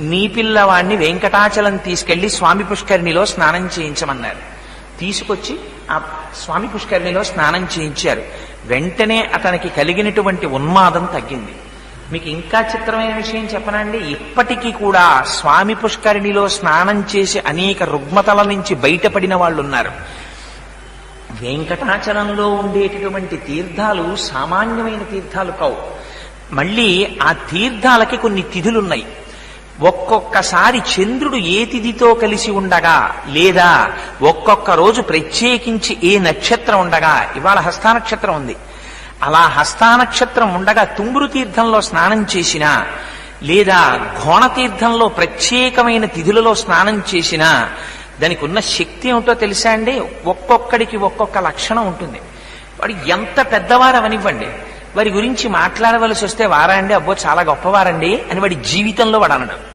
నీ పిల్లవాడిని వెంకటాచలం తీసుకెళ్ళి స్వామి పుష్కరిణిలో స్నానం చేయించమన్నారు. తీసుకొచ్చి ఆ స్వామి పుష్కరిణిలో స్నానం చేయించారు. వెంటనే అతనికి కలిగినటువంటి ఉన్మాదం తగ్గింది. మీకు ఇంకా చిత్రమైన విషయం చెప్పనండి ఇప్పటికీ కూడా స్వామి పుష్కరిణిలో స్నానం చేసి అనేక రుగ్మతల నుంచి బయటపడిన వాళ్ళు ఉన్నారు వెంకటాచలంలో ఉండేటటువంటి తీర్థాలు సామాన్యమైన తీర్థాలు కావు. మళ్ళీ ఆ తీర్థాలకి కొన్ని తిథులున్నాయి. ఒక్కొక్కసారి చంద్రుడు ఏ తిథితో కలిసి ఉండగా లేదా ఒక్కొక్క రోజు ప్రత్యేకించి ఏ నక్షత్రం ఉండగా ఇవాళ హస్తానక్షత్రం ఉంది. అలా హస్తానక్షత్రం ఉండగా తుంగురు తీర్థంలో స్నానం చేసినా లేదా ఘోణతీర్థంలో ప్రత్యేకమైన తిథులలో స్నానం చేసినా దానికి ఉన్న శక్తి ఏమిటో తెలుసా అండి? ఒక్కొక్కడికి ఒక్కొక్క లక్షణం ఉంటుంది. వాడు ఎంత పెద్దవారు అవనివ్వండి వారి గురించి మాట్లాడవలసి వస్తే వారా అండి అబ్బో చాలా గొప్పవారండి అని వాడి జీవితంలో వాడు అనడు.